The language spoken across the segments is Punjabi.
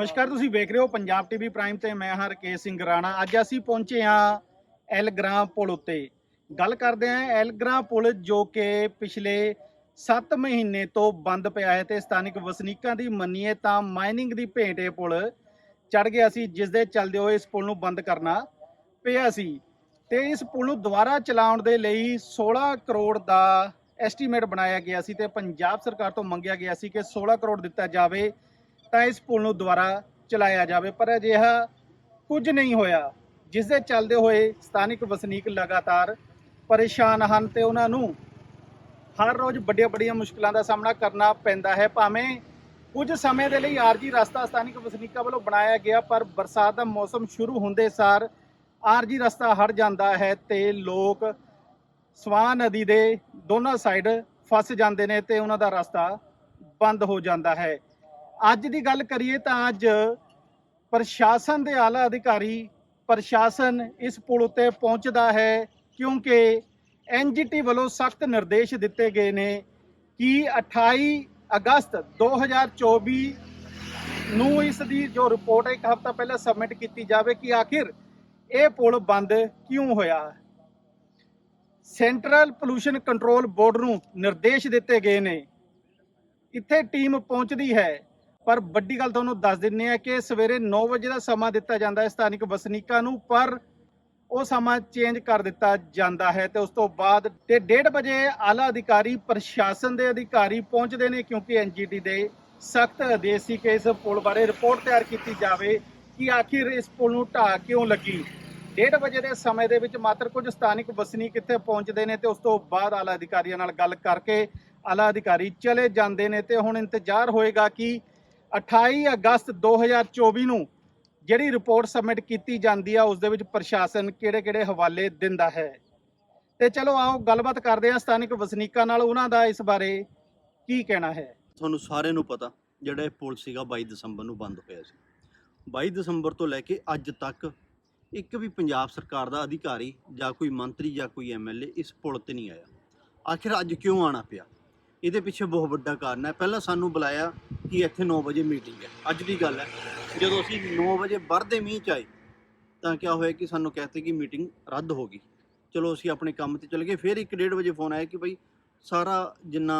ਨਮਸਕਾਰ, ਤੁਸੀਂ ਵੇਖ ਰਹੇ ਹੋ ਪੰਜਾਬ ਟੀਵੀ ਪ੍ਰਾਈਮ ਤੇ ਮੈਂ ਹਰਕੇਸ਼ ਸਿੰਘ ਰਾਣਾ। ਅੱਜ ਅਸੀਂ ਪਹੁੰਚੇ ਹਾਂ ਐਲਗ੍ਰਾਮ ਪੁਲ ਉੱਤੇ। ਗੱਲ ਕਰਦੇ ਹਾਂ ਐਲਗ੍ਰਾਮ ਪੁਲ ਜੋ ਕਿ ਪਿਛਲੇ 7 ਮਹੀਨੇ ਤੋਂ ਬੰਦ ਪਿਆ ਹੈ ਤੇ ਸਥਾਨਕ ਵਸਨੀਕਾਂ ਦੀ ਮੰਨੀਏ ਤਾਂ ਮਾਈਨਿੰਗ ਦੀ ਭੇਟ ਇਹ ਪੁਲ ਚੜ ਗਿਆ ਸੀ, ਜਿਸ ਦੇ ਚੱਲਦੇ ਹੋਏ ਇਸ ਪੁਲ ਨੂੰ ਬੰਦ ਕਰਨਾ ਪਿਆ ਸੀ। ਤੇ ਇਸ ਪੁਲ ਨੂੰ ਦੁਬਾਰਾ ਚਲਾਉਣ ਦੇ ਲਈ 16 ਕਰੋੜ ਦਾ ਐਸਟੀਮੇਟ ਬਣਾਇਆ ਗਿਆ ਸੀ ਤੇ ਪੰਜਾਬ ਸਰਕਾਰ ਤੋਂ ਮੰਗਿਆ ਗਿਆ ਸੀ ਕਿ 16 ਕਰੋੜ ਦਿੱਤਾ ਜਾਵੇ। ਤਾਂ ਇਸ ਪੁਲ ਨੂੰ ਦੁਬਾਰਾ ਚਲਾਇਆ ਜਾਵੇ, ਪਰ ਅਜਿਹਾ ਕੁਝ ਨਹੀਂ ਹੋਇਆ ਜਿਸ ਦੇ ਚੱਲਦੇ ਹੋਏ ਸਥਾਨਕ ਵਸਨੀਕ ਲਗਾਤਾਰ ਪਰੇਸ਼ਾਨ ਹਨ ਤੇ ਉਹਨਾਂ ਨੂੰ ਹਰ ਰੋਜ਼ ਵੱਡੀਆਂ ਵੱਡੀਆਂ ਮੁਸ਼ਕਲਾਂ ਦਾ ਸਾਹਮਣਾ ਕਰਨਾ ਪੈਂਦਾ ਹੈ। ਭਾਵੇਂ ਕੁਝ ਸਮੇਂ ਦੇ ਲਈ ਆਰਜੀ ਰਸਤਾ ਸਥਾਨਕ ਵਸਨੀਕਾਂ ਵੱਲੋਂ ਬਣਾਇਆ ਗਿਆ, ਪਰ ਬਰਸਾਤ ਦਾ ਮੌਸਮ ਸ਼ੁਰੂ ਹੁੰਦੇ ਸਾਰ ਆਰਜੀ ਰਸਤਾ ਹਟ ਜਾਂਦਾ ਹੈ ਤੇ ਲੋਕ ਸਵਾਨ ਨਦੀ ਦੇ ਦੋਨਾਂ ਸਾਈਡ ਫਸ ਜਾਂਦੇ ਨੇ ਤੇ ਉਹਨਾਂ ਦਾ ਰਸਤਾ ਬੰਦ ਹੋ ਜਾਂਦਾ ਹੈ। ਅੱਜ ਦੀ ਗੱਲ ਕਰੀਏ ਤਾਂ ਅੱਜ ਪ੍ਰਸ਼ਾਸਨ ਦੇ ਆਲਾ ਅਧਿਕਾਰੀ ਪ੍ਰਸ਼ਾਸਨ ਇਸ ਪੁਲ ਉੱਤੇ ਪਹੁੰਚਦਾ ਹੈ ਕਿਉਂਕਿ ਐਨਜੀਟੀ ਵੱਲੋਂ ਸਖਤ ਨਿਰਦੇਸ਼ ਦਿੱਤੇ ਗਏ ਨੇ ਕਿ 28 ਅਗਸਤ 2024 ਨੂੰ ਇਸ ਦੀ ਜੋ ਰਿਪੋਰਟ ਇੱਕ ਹਫ਼ਤਾ ਪਹਿਲਾਂ ਸਬਮਿਟ ਕੀਤੀ ਜਾਵੇ ਕਿ ਆਖਿਰ ਇਹ ਪੁਲ ਬੰਦ ਕਿਉਂ ਹੋਇਆ? ਸੈਂਟਰਲ ਪੋਲੂਸ਼ਨ ਕੰਟਰੋਲ ਬੋਰਡ ਨੂੰ ਨਿਰਦੇਸ਼ ਦਿੱਤੇ ਗਏ ਨੇ। ਇੱਥੇ ਟੀਮ ਪਹੁੰਚਦੀ ਹੈ। ਪਰ ਵੱਡੀ ਗੱਲ ਤੁਹਾਨੂੰ ਦੱਸ ਦਿੰਨੇ ਆ ਕਿ ਸਵੇਰੇ 9 ਵਜੇ ਦਾ ਸਮਾਂ ਦਿੱਤਾ ਜਾਂਦਾ ਹੈ ਸਥਾਨਕ ਵਸਨੀਕਾਂ ਨੂੰ, ਪਰ ਉਹ ਸਮਾਂ ਚੇਂਜ ਕਰ ਦਿੱਤਾ ਜਾਂਦਾ ਹੈ ਤੇ ਉਸ ਤੋਂ ਬਾਅਦ ਤੇ 1:30 ਵਜੇ ਆਲਾ ਅਧਿਕਾਰੀ ਪ੍ਰਸ਼ਾਸਨ ਦੇ ਅਧਿਕਾਰੀ ਪਹੁੰਚਦੇ ਨੇ ਕਿਉਂਕਿ ਐਨਜੀਟੀ ਦੇ ਸਖਤ ਆਦੇਸ਼ ਸੀ ਕਿ ਇਸ ਪੁਲ ਬਾਰੇ ਰਿਪੋਰਟ ਤਿਆਰ ਕੀਤੀ ਜਾਵੇ ਕਿ ਆਖਿਰ ਇਸ ਪੁਲ ਨੂੰ ਢਾਹ ਕਿਉਂ ਲੱਗੀ। 1:30 ਵਜੇ ਦੇ ਸਮੇਂ ਦੇ ਵਿੱਚ ਮਾਤਰ ਕੁਝ ਸਥਾਨਕ ਵਸਨੀਕ ਇੱਥੇ ਪਹੁੰਚਦੇ ਨੇ ਤੇ ਉਸ ਤੋਂ ਬਾਅਦ ਆਲਾ ਅਧਿਕਾਰੀਆਂ ਨਾਲ ਗੱਲ ਕਰਕੇ ਆਲਾ ਅਧਿਕਾਰੀ ਚਲੇ ਜਾਂਦੇ ਨੇ ਤੇ ਹੁਣ ਇੰਤਜ਼ਾਰ ਹੋਏਗਾ ਕਿ 28 ਅਗਸਤ 2024 ਨੂੰ ਜਿਹੜੀ ਰਿਪੋਰਟ ਸਬਮਿਟ ਕੀਤੀ ਜਾਂਦੀ ਆ, ਉਸ ਦੇ ਵਿੱਚ ਪ੍ਰਸ਼ਾਸਨ ਕਿਹੜੇ-ਕਿਹੜੇ ਹਵਾਲੇ ਦਿੰਦਾ ਹੈ। ਤੇ ਚਲੋ ਆਓ ਗੱਲਬਾਤ ਕਰਦੇ ਹਾਂ ਸਥਾਨਕ ਵਸਨੀਕਾਂ ਨਾਲ, ਉਹਨਾਂ ਦਾ ਇਸ ਬਾਰੇ ਕੀ ਕਹਿਣਾ ਹੈ। ਤੁਹਾਨੂੰ ਸਾਰਿਆਂ ਨੂੰ ਪਤਾ, ਜਿਹੜਾ ਇਹ ਪੁਲ ਸੀਗਾ 22 ਦਸੰਬਰ ਨੂੰ ਬੰਦ ਹੋਇਆ ਸੀ। 22 ਦਸੰਬਰ ਤੋਂ ਲੈ ਕੇ ਅੱਜ ਤੱਕ ਇੱਕ ਵੀ ਪੰਜਾਬ ਸਰਕਾਰ ਦਾ ਅਧਿਕਾਰੀ ਜਾਂ ਕੋਈ ਮੰਤਰੀ ਜਾਂ ਕੋਈ ਐਮਐਲਏ ਇਸ ਪੁਲ ਤੇ ਨਹੀਂ ਆਇਆ। ਆਖਿਰ ਅੱਜ ਕਿਉਂ ਆਣਾ ਪਿਆ? ਇਹਦੇ ਪਿੱਛੇ ਬਹੁਤ ਵੱਡਾ ਕਾਰਨ ਹੈ। ਪਹਿਲਾਂ ਸਾਨੂੰ ਬੁਲਾਇਆ ਕਿ ਇੱਥੇ 9 ਵਜੇ ਮੀਟਿੰਗ ਹੈ। ਅੱਜ ਦੀ ਗੱਲ ਹੈ। ਜਦੋਂ ਅਸੀਂ 9 ਵਜੇ ਵਰਦੇ ਮੀਂਹ ਚ ਆਏ, ਤਾਂ ਕਿਆ ਹੋਇਆ ਕਿ ਸਾਨੂੰ ਕਹਤੇ ਕਿ ਮੀਟਿੰਗ ਰੱਦ ਹੋ ਗਈ। ਚਲੋ ਅਸੀਂ ਆਪਣੇ ਕੰਮ ਤੇ ਚਲੇ ਗਏ। ਫਿਰ 1:30 ਵਜੇ ਫੋਨ ਆਇਆ ਕਿ ਭਾਈ ਸਾਰਾ ਜਿੰਨਾ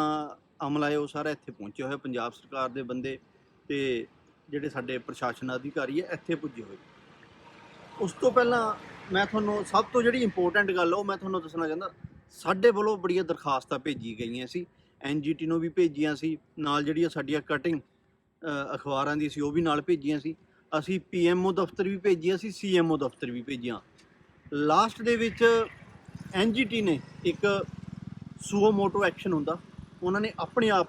ਅਮਲਾ ਹੈ ਉਹ ਸਾਰਾ ਇੱਥੇ ਪਹੁੰਚਿਆ ਹੋਇਆ। ਪੰਜਾਬ ਸਰਕਾਰ ਦੇ ਬੰਦੇ ਤੇ ਜਿਹੜੇ ਸਾਡੇ ਪ੍ਰਸ਼ਾਸਨ ਅਧਿਕਾਰੀ ਹੈ, ਇੱਥੇ ਪੁੱਜੇ ਹੋਏ। ਉਸ ਤੋਂ ਪਹਿਲਾਂ ਮੈਂ ਤੁਹਾਨੂੰ ਸਭ ਤੋਂ ਜਿਹੜੀ ਇੰਪੋਰਟੈਂਟ ਗੱਲ, ਉਹ ਮੈਂ ਤੁਹਾਨੂੰ ਦੱਸਣਾ ਚਾਹੁੰਦਾ, ਸਾਡੇ ਵੱਲੋਂ ਬੜੀਆਂ ਦਰਖਾਸਤਾਂ ਭੇਜੀ ਗਈਆਂ ਸੀ। ਐਨਜੀਟੀ ਨੂੰ ਵੀ ਭੇਜੀਆਂ ਸੀ, ਨਾਲ ਜਿਹੜੀਆਂ ਸਾਡੀਆਂ ਕਟਿੰਗ ਅਖਬਾਰਾਂ ਦੀ ਸੀ, ਉਹ ਵੀ ਨਾਲ ਭੇਜੀਆਂ ਸੀ। ਅਸੀਂ ਪੀਐਮਓ ਦਫ਼ਤਰ ਵੀ ਭੇਜੀਆਂ ਸੀ, ਸੀਐਮਓ ਦਫ਼ਤਰ ਵੀ ਭੇਜੀਆਂ। ਲਾਸਟ ਦੇ ਵਿੱਚ ਐਨਜੀਟੀ ਨੇ ਇੱਕ ਸੂਓ ਮੋਟੋ ਐਕਸ਼ਨ ਹੁੰਦਾ, ਉਹਨਾਂ ਨੇ ਆਪਣੇ ਆਪ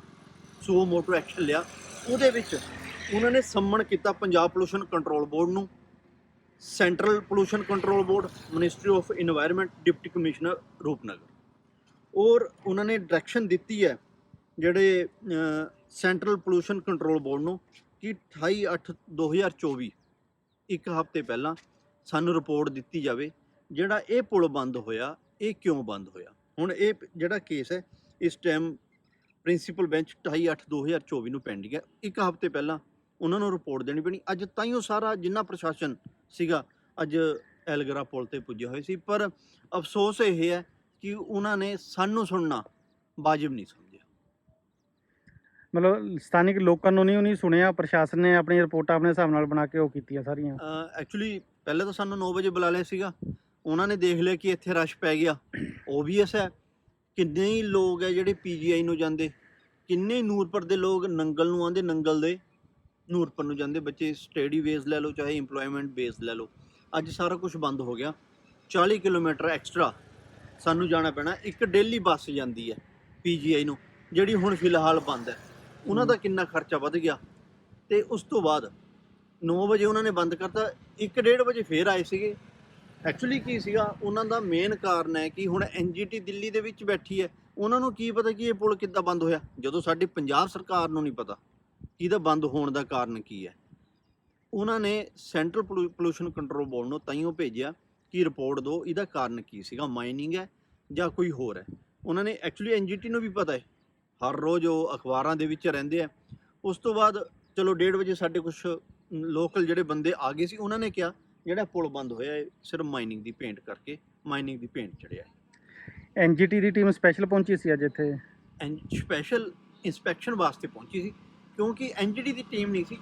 ਸੂਓ ਮੋਟੋ ਐਕਸ਼ਨ ਲਿਆ। ਉਹਦੇ ਵਿੱਚ ਉਹਨਾਂ ਨੇ ਸੰਮਣ ਕੀਤਾ ਪੰਜਾਬ ਪੋਲੂਸ਼ਨ ਕੰਟਰੋਲ ਬੋਰਡ ਨੂੰ। Central pollution control board ministry of environment deputy commissioner Rupnagar. ਔਰ ਉਹਨਾਂ ਨੇ ਡਾਇਰੈਕਸ਼ਨ ਦਿੱਤੀ ਹੈ ਜਿਹੜੇ ਸੈਂਟਰਲ ਪੋਲੂਸ਼ਨ ਕੰਟਰੋਲ ਬੋਰਡ ਨੂੰ ਕਿ 28/8/2024 ਇੱਕ ਹਫ਼ਤੇ ਪਹਿਲਾਂ ਸਾਨੂੰ ਰਿਪੋਰਟ ਦਿੱਤੀ ਜਾਵੇ ਜਿਹੜਾ ਇਹ ਪੁਲ ਬੰਦ ਹੋਇਆ, ਇਹ ਕਿਉਂ ਬੰਦ ਹੋਇਆ? ਹੁਣ ਇਹ ਜਿਹੜਾ ਕੇਸ ਹੈ, ਇਸ ਟਾਈਮ ਪ੍ਰਿੰਸੀਪਲ ਬੈਂਚ 28/8/2024 ਨੂੰ ਪੈਂਡਿੰਗ ਹੈ। ਇੱਕ ਹਫ਼ਤੇ ਪਹਿਲਾਂ ਉਹਨਾਂ ਨੂੰ ਰਿਪੋਰਟ ਦੇਣੀ ਪੈਣੀ। ਅੱਜ ਤਾਂ ਹੀ ਉਹ ਸਾਰਾ ਜਿੰਨਾ ਪ੍ਰਸ਼ਾਸਨ ਸੀਗਾ, ਅੱਜ ਐਲਗਰਾ ਪੁਲ ਤੇ ਪੁੱਜੇ ਹੋਏ ਸੀ। ਪਰ ਅਫਸੋਸ ਇਹ ਹੈ ਕਿ ਉਹਨਾਂ ਨੇ ਸਾਨੂੰ ਸੁਣਨਾ ਵਾਜਿਬ ਨਹੀਂ ਸਮਝਿਆ। ਮਤਲਬ ਸਥਾਨਿਕ ਲੋਕਾਂ ਨੂੰ ਨਹੀਂ ਉਹਨੇ ਸੁਣਿਆ ਪ੍ਰਸ਼ਾਸਨ ਨੇ ਆਪਣੀ ਰਿਪੋਰਟਾਂ ਆਪਣੇ ਹਿਸਾਬ ਨਾਲ ਬਣਾ ਕੇ ਉਹ ਕੀਤੀਆਂ ਸਾਰੀਆਂ। ਐਕਚੁਅਲੀ ਪਹਿਲੇ ਤਾਂ ਸਾਨੂੰ 9 ਵਜੇ ਬੁਲਾ ਲਿਆ ਸੀਗਾ। ਉਹਨਾਂ ਨੇ ਦੇਖ ਲਿਆ ਕਿ ਇੱਥੇ ਰਸ਼ ਪੈ ਗਿਆ। ਓਬਵੀਅਸ ਹੈ ਕਿੰਨੇ ਹੀ ਲੋਕ ਹੈ ਜਿਹੜੇ ਪੀਜੀਆਈ ਨੂੰ ਜਾਂਦੇ ਕਿੰਨੇ ਨੂਰਪੁਰ ਦੇ ਲੋਕ ਨੰਗਲ ਨੂੰ ਆਉਂਦੇ ਨੰਗਲ ਦੇ ਨੂਰਪੁਰ ਨੂੰ ਜਾਂਦੇ। ਬੱਚੇ ਸਟੱਡੀ ਬੇਸ ਲੈ ਲਓ ਚਾਹੇ EMPLOYMENT ਬੇਸ ਲੈ ਲਓ। ਅੱਜ ਸਾਰਾ ਕੁਝ ਬੰਦ ਹੋ ਗਿਆ। 40 ਕਿਲੋਮੀਟਰ ਐਕਸਟਰਾ ਸਾਨੂੰ ਜਾਣਾ ਪੈਣਾ ਇੱਕ ਡੇਲੀ ਬੱਸ ਜਾਂਦੀ ਹੈ ਪੀਜੀਆਈ ਨੂੰ ਜਿਹੜੀ ਹੁਣ ਫਿਲਹਾਲ ਬੰਦ ਹੈ। ਉਹਨਾਂ ਦਾ ਕਿੰਨਾ ਖਰਚਾ ਵੱਧ ਗਿਆ? ਤੇ ਉਸ ਤੋਂ ਬਾਅਦ 9 ਵਜੇ ਉਹਨਾਂ ਨੇ ਬੰਦ ਕਰਤਾ 1:30 ਵਜੇ ਫੇਰ ਆਏ ਸੀਗੇ। ਐਕਚੁਅਲੀ ਕੀ ਸੀਗਾ ਉਹਨਾਂ ਦਾ ਮੇਨ ਕਾਰਨ ਹੈ ਕਿ ਹੁਣ ਐਨਜੀਟੀ ਦਿੱਲੀ ਦੇ ਵਿੱਚ ਬੈਠੀ ਹੈ। ਉਹਨਾਂ ਨੂੰ ਕੀ ਪਤਾ ਕਿ ਇਹ ਪੁਲ ਕਿੱਦਾਂ ਬੰਦ ਹੋਇਆ? ਜਦੋਂ ਸਾਡੀ ਪੰਜਾਬ ਸਰਕਾਰ ਨੂੰ ਨਹੀਂ ਪਤਾ ਕਿ ਇਹਦਾ ਬੰਦ ਹੋਣ ਦਾ ਕਾਰਨ ਕੀ ਹੈ। ਉਹਨਾਂ ਨੇ ਸੈਂਟਰਲ ਪੋਲੂਸ਼ਨ ਕੰਟਰੋਲ ਬੋਰਡ ਨੂੰ ਤਾਈਓ ਭੇਜਿਆ ਕਿ ਰਿਪੋਰਟ ਦਿਓ ਇਹਦਾ ਕਾਰਨ ਕੀ ਸੀਗਾ? ਮਾਈਨਿੰਗ ਹੈ ਜਾਂ ਕੋਈ ਹੋਰ ਹੈ? ਉਹਨਾਂ ਨੇ ਐਕਚੁਅਲੀ ਐਨਜੀਟੀ ਨੂੰ ਵੀ ਪਤਾ ਹੈ। ਹਰ ਰੋਜ਼ ਉਹ ਅਖਬਾਰਾਂ ਦੇ ਵਿੱਚ ਰਹਿੰਦੇ ਆ। ਉਸ ਤੋਂ ਬਾਅਦ ਚਲੋ 1:30 ਵਜੇ ਸਾਡੇ ਕੁਝ ਲੋਕਲ ਜਿਹੜੇ ਬੰਦੇ ਆ ਗਏ ਸੀ ਉਹਨਾਂ ਨੇ ਕਿਹਾ ਜਿਹੜਾ ਪੁਲ ਬੰਦ ਹੋਇਆ ਹੈ ਸਿਰਫ ਮਾਈਨਿੰਗ ਦੀ ਪੇਂਟ ਕਰਕੇ ਮਾਈਨਿੰਗ ਦੀ ਪੇਂਟ ਚੜਿਆ ਐਨਜੀਟੀ ਦੀ ਟੀਮ ਸਪੈਸ਼ਲ ਪਹੁੰਚੀ ਸੀ ਅੱਜ ਇੱਥੇ? ਸਪੈਸ਼ਲ ਇਨਸਪੈਕਸ਼ਨ ਵਾਸਤੇ ਪਹੁੰਚੀ ਸੀ ਕਿਉਂਕਿ ਐਨਜੀਟੀ ਦੀ ਟੀਮ ਨਹੀਂ ਸੀ।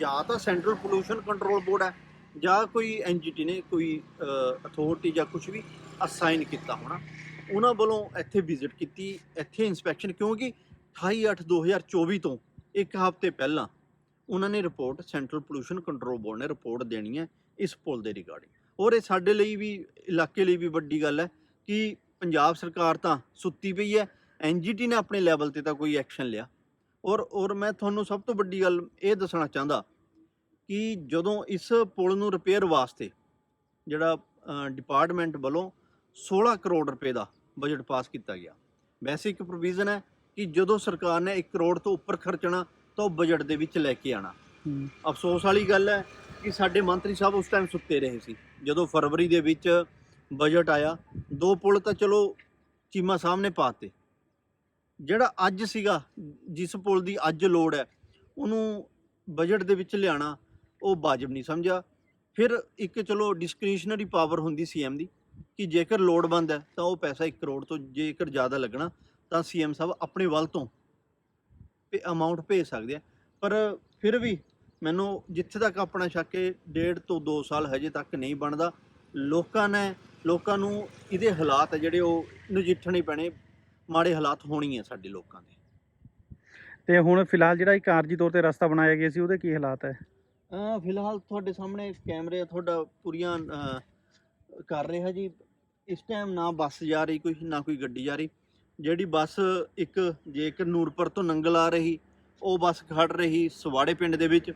ਜਾਂ ਤਾਂ ਸੈਂਟਰਲ ਪੋਲੂਸ਼ਨ ਕੰਟਰੋਲ ਬੋਰਡ ਹੈ ਜਾਂ ਕੋਈ ਐਨਜੀਟੀ ਨੇ ਕੋਈ ਅਥਾਰਟੀ ਜਾਂ ਕੁਝ ਵੀ ਅਸਾਈਨ ਕੀਤਾ ਹੋਣਾ, ਉਹਨਾਂ ਵੱਲੋਂ ਇੱਥੇ ਵਿਜ਼ਿਟ ਕੀਤੀ, ਇੱਥੇ ਇਨਸਪੈਕਸ਼ਨ ਕਿਉਂਕਿ 28/8/2024 ਤੋਂ ਇੱਕ ਹਫ਼ਤੇ ਪਹਿਲਾਂ ਉਹਨਾਂ ਨੇ report central pollution control board ਨੇ ਰਿਪੋਰਟ ਦੇਣੀ ਹੈ ਇਸ ਪੁਲ ਦੇ ਰਿਗਾਰਡਿੰਗ ਔਰ ਇਹ ਸਾਡੇ ਲਈ ਵੀ, ਇਲਾਕੇ ਲਈ ਵੀ ਵੱਡੀ ਗੱਲ ਹੈ ਕਿ ਪੰਜਾਬ ਸਰਕਾਰ ਤਾਂ ਸੁੱਤੀ ਪਈ ਹੈ ਐਨਜੀਟੀ ਨੇ ਆਪਣੇ ਲੈਵਲ ਤੇ ਤਾਂ ਕੋਈ ਐਕਸ਼ਨ ਲਿਆ। ਔਰ ਔਰ ਮੈਂ ਤੁਹਾਨੂੰ ਸਭ ਤੋਂ ਵੱਡੀ ਗੱਲ ਇਹ ਦੱਸਣਾ ਚਾਹੁੰਦਾ ਕਿ ਜਦੋਂ ਇਸ ਪੁਲ ਨੂੰ ਰਿਪੇਅਰ ਵਾਸਤੇ ਜਿਹੜਾ ਡਿਪਾਰਟਮੈਂਟ ਵੱਲੋਂ 16 ਕਰੋੜ ਰੁਪਏ ਦਾ ਬਜਟ ਪਾਸ ਕੀਤਾ ਗਿਆ। ਵੈਸੇ ਇੱਕ ਪ੍ਰੋਵੀਜ਼ਨ ਹੈ ਕਿ ਜਦੋਂ ਸਰਕਾਰ ਨੇ 1 ਕਰੋੜ ਤੋਂ ਉੱਪਰ ਖਰਚਣਾ ਤਾਂ ਉਹ ਬਜਟ ਦੇ ਵਿੱਚ ਲੈ ਕੇ ਆਣਾ। ਅਫਸੋਸ ਵਾਲੀ ਗੱਲ ਹੈ ਕਿ ਸਾਡੇ ਮੰਤਰੀ ਸਾਹਿਬ ਉਸ ਟਾਈਮ ਸੁੱਤੇ ਰਹੇ ਸੀ। ਜਦੋਂ ਫਰਵਰੀ ਦੇ ਵਿੱਚ ਬਜਟ ਆਇਆ ਦੋ ਪੁਲ ਤਾਂ ਚਲੋ ਚੀਮਾ ਸਾਹਮਣੇ ਪਾਤੇ ਜਿਹੜਾ ਅੱਜ ਸੀਗਾ ਜਿਸ ਪੁਲ ਦੀ ਅੱਜ ਲੋੜ ਹੈ ਉਹਨੂੰ ਬਜਟ ਦੇ ਵਿੱਚ ਲਿਆਣਾ ਉਹ ਵਾਜਬ ਨਹੀਂ ਸਮਝਿਆ। ਫਿਰ ਇੱਕ ਚਲੋ ਡਿਸਕ੍ਰਿਸ਼ਨਰੀ ਪਾਵਰ ਹੁੰਦੀ ਸੀਐਮ ਦੀ ਕਿ ਜੇਕਰ ਲੋੜਵੰਦ ਹੈ ਤਾਂ ਉਹ ਪੈਸਾ 1 ਕਰੋੜ ਤੋਂ ਜੇਕਰ ਜ਼ਿਆਦਾ ਲੱਗਣਾ ਤਾਂ ਸੀਐਮ ਸਾਹਿਬ ਆਪਣੇ ਵੱਲ ਤੋਂ ਅਮਾਉਂਟ ਭੇਜ ਸਕਦੇ ਆ। ਪਰ ਫਿਰ ਵੀ ਮੈਨੂੰ ਜਿੱਥੇ ਤੱਕ ਆਪਣਾ ਸ਼ੱਕ ਹੈ, ਡੇਢ ਤੋਂ 2 ਸਾਲ ਹਜੇ ਤੱਕ ਨਹੀਂ ਬਣਦਾ। ਲੋਕਾਂ ਨੇ, ਲੋਕਾਂ ਨੂੰ ਇਹਦੇ ਹਾਲਾਤ ਜਿਹੜੇ ਉਹ ਨਜਿੱਠਣੇ ਪੈਣੇ, ਮਾੜੇ ਹਾਲਾਤ ਹੋਣੀ ਹੈ ਸਾਡੇ ਲੋਕਾਂ ਦੇ। ਤੇ ਹੁਣ ਫਿਲਹਾਲ ਜਿਹੜਾ ਇਹ ਆਰਜੀ ਤੌਰ ਤੇ ਰਸਤਾ ਬਣਾਇਆ ਗਿਆ ਸੀ, ਉਹਦੇ ਕੀ ਹਾਲਾਤ ਹੈ? ਅਹ ਫਿਲਹਾਲ ਤੁਹਾਡੇ ਸਾਹਮਣੇ ਕੈਮਰੇ ਤੁਹਾਡਾ ਪੂਰੀਆਂ ਅਹ, ਕਰ ਰਿਹਾ ਜੀ। ਇਸ ਟਾਈਮ ਨਾ ਬੱਸ ਜਾ ਰਹੀ ਕੋਈ ਨਾ ਕੋਈ ਗੱਡੀ ਜਾ ਰਹੀ। ਜਿਹੜੀ ਬੱਸ ਇੱਕ ਜੇਕਰ ਨੂਰਪੁਰ ਤੋਂ ਨੰਗਲ ਆ ਰਹੀ ਉਹ ਬੱਸ ਖੜ ਰਹੀ ਸਵਾੜੇ ਪਿੰਡ ਦੇ ਵਿੱਚ।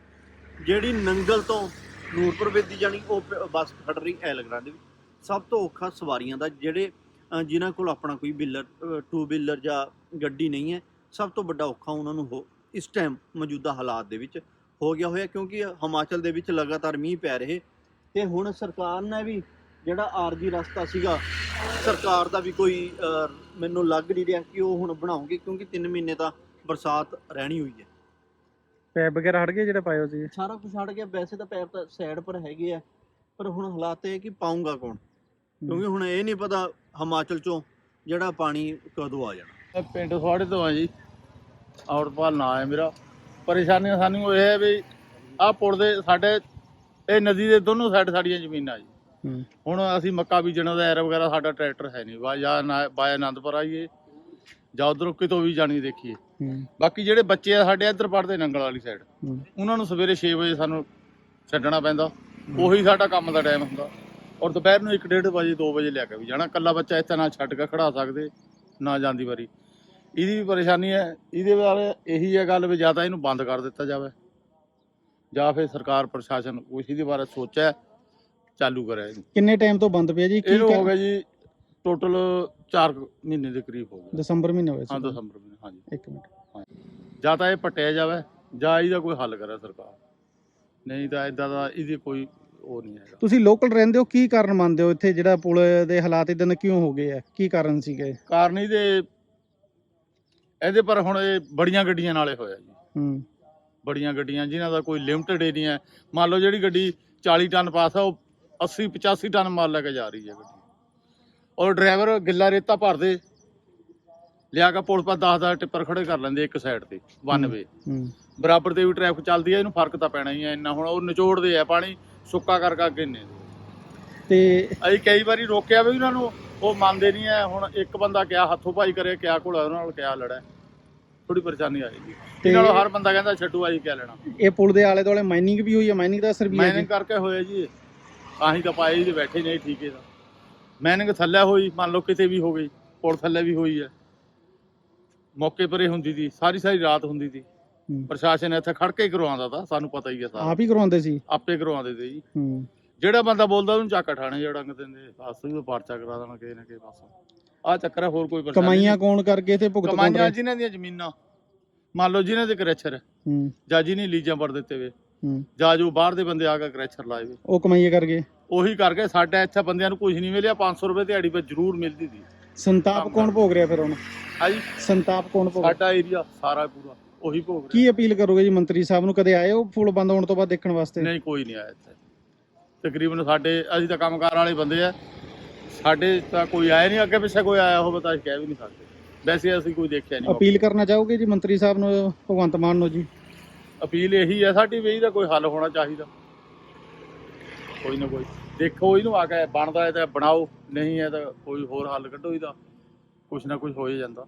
ਜਿਹੜੀ ਨੰਗਲ ਤੋਂ ਨੂਰਪੁਰ ਵੇਦੀ ਜਾਣੀ ਉਹ ਪ- ਬੱਸ ਖੜ ਰਹੀ ਐਲਗਰਾ ਦੇ ਵਿੱਚ। ਸਭ ਤੋਂ ਔਖਾ ਸਵਾਰੀਆਂ ਦਾ ਜਿਹੜੇ ਅਹ, ਜਿਨ੍ਹਾਂ ਕੋਲ ਆਪਣਾ ਕੋਈ ਬਿਲਰ ਟੂ ਵੀਲਰ ਜਾਂ ਗੱਡੀ ਨਹੀਂ ਹੈ ਸਭ ਤੋਂ ਵੱਡਾ ਔਖਾ ਉਹਨਾਂ ਨੂੰ ਹੋ ਇਸ ਟਾਈਮ ਮੌਜੂਦਾ ਹਾਲਾਤ ਦੇ ਵਿੱਚ। ਹੋ ਗਿਆ ਹੋਇਆ ਕਿਉਂਕਿ ਹਿਮਾਚਲ ਦੇ ਵਿੱਚ ਲਗਾਤਾਰ ਮੀਂਹ ਪੈ ਰਹੇ ਤੇ ਹੁਣ ਸਰਕਾਰ ਨੇ ਵੀ ਜਿਹੜਾ ਆਰਜੀ ਰਸਤਾ ਸੀਗਾ ਸਰਕਾਰ ਦਾ ਵੀ ਕੋਈ ਮੈਨੂੰ ਲੱਗ ਨਹੀਂ ਰਿਹਾ ਕਿ ਉਹ ਹੁਣ ਬਣਾਉਂਗੇ ਕਿਉਂਕਿ 3 ਮਹੀਨੇ ਤਾਂ ਬਰਸਾਤ ਰਹਿਣੀ ਹੋਈ ਹੈ। ਪੈਪ ਵਗੈਰਾ ਹਟ ਗਏ ਜਿਹੜੇ ਹੋਏ ਸੀ? ਸਾਰਾ ਕੁਝ ਛੱਡ ਗਿਆ ਵੈਸੇ ਤਾਂ ਪੈਪ ਤਾਂ ਸਾਈਡ ਪਰ ਹੈਗੇ ਆ ਪਰ ਹੁਣ ਹਾਲਾਤ ਇਹ ਕਿ ਪਾਉਂਗਾ ਕੌਣ? ਕਿਉਂਕਿ ਹੁਣ ਇਹ ਨਹੀਂ ਪਤਾ ਹਿਮਾਚਲ ਚੋਂ ਜਿਹੜਾ ਪਾਣੀ ਕਦੋਂ ਆ ਜਾਣਾ। ਪਿੰਡ ਸਵਾੜੇ ਤੋਂ ਆ ਜੀ ਔਰਤਪਾਲ ਨਾਂ ਹੈ ਮੇਰਾ। ਪਰੇਸ਼ਾਨੀ ਸਾਨੂੰ ਇਹ ਹੈ ਵੀ ਆਹ ਪੁਲ ਦੇ ਸਾਡੇ ਇਹ ਨਦੀ ਦੇ ਦੋਨੋਂ ਸਾਈਡ ਸਾਡੀਆਂ ਜ਼ਮੀਨਾਂ ਜੀ। ਹੂੰ। ਹੁਣ ਅਸੀਂ ਮੱਕਾ ਬੀਜਣ ਦਾ ਐਰ ਵਗੈਰਾ ਸਾਡਾ ਟਰੈਕਟਰ ਹੈ ਨਹੀਂ। ਵਾ ਜਾਂ ਨਾ ਬਾਇਆ ਆਨੰਦਪੁਰ ਆਈਏ ਜਾਂ ਉਧਰੋਂ ਕਿਤੋਂ ਵੀ ਜਾਣੀ ਦੇਖੀਏ। ਹੂੰ। ਬਾਕੀ ਜਿਹੜੇ ਬੱਚੇ ਆ ਸਾਡੇ ਇੱਧਰ ਪੜਦੇ ਨੰਗਲ ਵਾਲੀ ਸਾਈਡ ਹੂੰ। ਉਹਨਾਂ ਨੂੰ ਸਵੇਰੇ 6 ਵਜੇ ਸਾਨੂੰ ਛੱਡਣਾ ਪੈਂਦਾ। ਉਹੀ ਸਾਡਾ ਕੰਮ ਦਾ ਟਾਈਮ ਹੁੰਦਾ। ਔਰ ਦੁਪਹਿਰ ਨੂੰ 1:30 ਵਜੇ 2 ਵਜੇ ਲਿਆ ਕੇ ਵੀ ਜਾਣਾ। ਕੱਲਾ ਬੱਚਾ ਇੱਥੇ ਨਾ ਛੱਡ ਕੇ ਖੜਾ ਸਕਦੇ ਨਾ ਜਾਂਦੀ ਵਾਰੀ। ਇਹਦੀ ਵੀ ਪਰੇਸ਼ਾਨੀ ਹੈ ਇਹਦੇ ਬਾਰੇ ਇਹੀ ਹੈ ਗੱਲ ਵੀ ਜਾਂ ਤਾਂ ਇਹਨੂੰ ਬੰਦ ਕਰ ਦਿੱਤਾ ਜਾਵੇ ਜਾਂ ਫਿਰ ਸਰਕਾਰ ਪ੍ਰਸ਼ਾਸਨ ਕੁਛ ਇਹਦੇ ਬਾਰੇ ਸੋਚਿਆ ਚਾਲੂ ਕਰੇ ਇਹਨੂੰ। ਕਿੰਨੇ ਟਾਈਮ ਤੋਂ ਬੰਦ ਪਿਆ ਜੀ? ਕੀ ਇਹਨੂੰ ਹੋ ਗਿਆ ਜੀ ਟੋਟਲ 4 ਮਹੀਨੇ ਦੇ ਕਰੀਬ ਹੋ ਗਿਆ। ਦਸੰਬਰ ਮਹੀਨੇ ਹੋਏ ਹਾਂ ਦਸੰਬਰ ਮਹੀਨੇ ਹਾਂਜੀ। ਇੱਕ ਮਿੰਟ। ਜਾਂ ਤਾਂ ਇਹ ਪਟਿਆ ਜਾਵੇ ਜਾਂ ਇਹਦਾ ਕੋਈ ਹੱਲ ਕਰੇ ਸਰਕਾਰ। ਨਹੀਂ ਤਾਂ ਇਦਾਂ ਦਾ ਇਹਦੀ ਕੋਈ ਉਹ ਨਹੀਂ ਹੈਗਾ। ਤੁਸੀਂ ਲੋਕਲ ਰਹਿੰਦੇ ਹੋ ਕੀ ਕਾਰਨ ਮੰਨਦੇ ਹੋ ਇੱਥੇ ਜਿਹੜਾ ਪੁਲ ਦੇ ਹਾਲਾਤ ਇਦਾਂ ਕਿਉਂ ਹੋ ਗਏ ਆ? ਕੀ ਕਾਰਨ ਸੀਗੇ? ਕਾਰਨ ਇਹਦੇ ਇਹਦੇ ਪਰ ਹੁਣ ਇਹ ਬੜੀਆਂ ਗੱਡੀਆਂ ਨਾਲੇ ਹੋਇਆ ਜੀ। ਹੂੰ। ਬੜੀਆਂ ਗੱਡੀਆਂ ਜਿਨ੍ਹਾਂ ਦਾ ਕੋਈ ਲਿਮਟਿਡ ਏਰੀਆ ਮੰਨ ਲਓ ਜਿਹੜੀ ਗੱਡੀ 40 ਟਨ ਪਾਸ ਆ ਉਹ 80 85 ਟਨ ਮਾਲ ਲੈ ਕੇ ਜਾ ਰਹੀ ਹੈ ਗੱਡੀ। ਔਰ ਡਰਾਈਵਰ ਗਿੱਲਾ ਰੇਤਾ ਭਰਦੇ ਲਿਆ ਕੇ ਪੁਲ ਪਰ 10 10 ਟਿੱਪਰ ਖੜੇ ਕਰ ਲੈਂਦੇ ਇੱਕ ਸਾਈਡ ਤੇ ਵਨ ਵੇ ਹੂੰ ਬਰਾਬਰ ਤੇ ਵੀ ਟ੍ਰੈਫਿਕ ਚੱਲਦੀ ਹੈ ਇਹਨੂੰ ਫ਼ਰਕ ਤਾਂ ਪੈਣਾ ਹੀ ਹੈ ਇੰਨਾ ਹੁਣ ਉਹ ਨਿਚੋੜਦੇ ਆ ਪਾਣੀ ਸੁੱਕਾ ਕਰ ਕਰਕੇ ਨੇ ਤੇ ਅਸੀਂ ਕਈ ਵਾਰੀ ਰੋਕਿਆ ਵੀ ਉਹਨਾਂ ਨੂੰ ਉਹ ਮੰਨਦੇ ਨਹੀਂ ਐ ਹੁਣ ਇੱਕ ਬੰਦਾ ਕਿਆ ਹੱਥੋਂ ਪਾਈ ਕਰੇ ਕਿਆ ਕੋਲਾ ਉਹਨਾਂ ਨਾਲ ਕਿਆ ਲੜਾ ਥੋੜੀ ਪਰੇਸ਼ਾਨੀ ਆਏਗੀ ਤੇ ਨਾਲ ਹਰ ਬੰਦਾ ਕਹਿੰਦਾ ਛੱਡੂ ਆਈ ਕਿਆ ਲੈਣਾ। ਇਹ ਪੁਲ ਦੇ ਆਲੇ ਦੁਆਲੇ ਮਾਈਨਿੰਗ ਵੀ ਹੋਈ ਹੈ ਮਾਈਨਿੰਗ ਦਾ ਅਸਰ ਵੀ ਹੈ ਮੈਨਿੰਗ ਕਰਕੇ ਹੋਇਆ ਜੀ। ਆਹੀ ਤਾਂ ਪਾਏ ਜੀ ਬੈਠੇ ਨਹੀਂ ਠੀਕੇ ਦਾ ਮੈਨਿੰਗ ਥੱਲੇ ਹੋਈ ਮੰਨ ਲਓ ਕਿਤੇ ਵੀ ਹੋ ਗਈ ਪੁਲ ਥੱਲੇ ਵੀ ਹੋਈ ਹੈ। ਮੌਕੇ ਪਰੇ ਹੁੰਦੀ ਦੀ ਸਾਰੀ ਸਾਰੀ ਰਾਤ ਹੁੰਦੀ ਹੂੰ। ਪ੍ਰਸ਼ਾਸਨ ਇੱਥੇ ਖੜ ਕੇ ਹੀ ਕਰਵਾਉਂਦਾ ਤਾ ਸਾਨੂੰ ਪਤਾ ਹੀ ਹੈ ਸਾਰਾ। ਆਪ ਹੀ ਕਰਵਾਉਂਦੇ ਸੀ? ਆਪੇ ਕਰਵਾਉਂਦੇ ਤੇ ਜੀ। ਹੂੰ। ਜਿਹੜਾ ਬੰਦਾ ਬੋਲਦਾ ਉਹਨੂੰ ਚੱਕ ਠਾਣੇ ਜਿਹੜਾ ਦਿੰਦੇ ਬਸ ਵੀ ਪਰਚਾ ਕਰਾ ਦੇਣਾ ਕਿਸੇ ਨਾ ਕਿਸੇ ਪਾਸੋਂ। ਆ ਚੱਕਰ ਹੈ ਹੋਰ ਕੋਈ ਪਰੇਸ਼ਾਨੀ ਕਮਾਈਆਂ। ਕੌਣ ਕਰਕੇ ਤੇ ਭੁਗਤ ਕੌਣ ਕਮਾਈਆਂ ਰਿਹਾ? ਜਿਨ੍ਹਾਂ ਦੀਆਂ ਜ਼ਮੀਨਾਂ। ਮੰਨ ਲਓ ਜਿਨ੍ਹਾਂ ਦੇ ਕਰੈਚਰ ਹੂੰ। ਜਾਂ ਜਿਹਨੇ ਲੀਜਾਂ ਪਰ ਦਿੱਤੇ ਵੇ। ਹੂੰ। ਜਾਂ ਜੋ ਬਾਹਰ ਦੇ ਬੰਦੇ ਆ ਕੇ ਕਰੈਚਰ ਲਾਏ ਵੇ। ਉਹ ਕਮਾਈਆਂ ਕਰਕੇ ਉਹੀ ਕਰਕੇ ਸਾਡੇ ਇੱਥੇ ਬੰਦਿਆਂ ਨੂੰ ਕੁਝ ਨਹੀਂ ਮਿਲਿਆ। 500 ਰੁਪਏ ਦਿਹਾੜੀ ਪਰ ਜ਼ਰੂਰ ਮਿਲਦੀ ਸੀ। ਸੰਤਾਪ ਕੌਣ ਭੋਗ ਰਿਹਾ ਫਿਰ ਹੁਣ? ਹਾਂਜੀ ਸੰਤਾਪ ਕੌਣ ਭੋਗ ਸਾਡਾ ਏਰੀਆ ਸਾਰਾ ਪੂਰਾ ਉਹੀ ਭੋਗ ਰਿਹਾ। ਕੀ ਅਪੀਲ ਕਰੋਗੇ ਜੀ ਮੰਤਰੀ ਸਾਹਿਬ ਨੂੰ? ਕਦੇ ਆਏ ਹੋ ਪੁਲ ਬੰਦ ਹੋਣ ਤੋਂ ਬਾਅਦ ਦੇਖਣ ਵਾਸਤੇ? ਨਹੀਂ ਕੋਈ ਨਹੀਂ ਆਇਆ ਇੱਥੇ। ਤਕਰੀਬਨ ਸਾਡੇ ਅਸੀਂ ਤਾਂ ਕੰਮਕਾਰ ਵਾਲੇ ਬੰਦੇ ਆ। ਸਾਡੇ ਤਾਂ ਕੋਈ ਆਇਆ ਨਹੀਂ ਅੱਗੇ ਪਿੱਛੇ ਕੋਈ ਆਇਆ ਹੋਵੇ ਤਾਂ ਅਸੀਂ ਕਹਿ ਵੀ ਨਹੀਂ ਸਕਦੇ। ਵੈਸੇ ਅਸੀਂ ਕੋਈ ਦੇਖਿਆ ਨਹੀਂ। ਅਪੀਲ ਕਰਨਾ ਚਾਹੋਗੇ ਜੀ ਮੰਤਰੀ ਸਾਹਿਬ ਨੂੰ ਭਗਵੰਤ ਮਾਨ ਨੂੰ ਜੀ? ਅਪੀਲ ਇਹੀ ਹੈ ਸਾਡੀ ਵੀ ਇਹਦਾ ਕੋਈ ਹੱਲ ਹੋਣਾ ਚਾਹੀਦਾ। ਕੋਈ ਨਾ ਕੋਈ। ਦੇਖੋ ਇਹਨੂੰ ਆ ਕੇ ਬਣਦਾ ਹੈ ਤਾਂ ਬਣਾਓ ਨਹੀਂ ਹੈ ਤਾਂ ਕੋਈ ਹੋਰ ਹੱਲ ਕੱਢੋ ਇਹਦਾ। ਕੁਛ ਨਾ ਕੁਛ ਹੋ ਹੀ ਜਾਂਦਾ।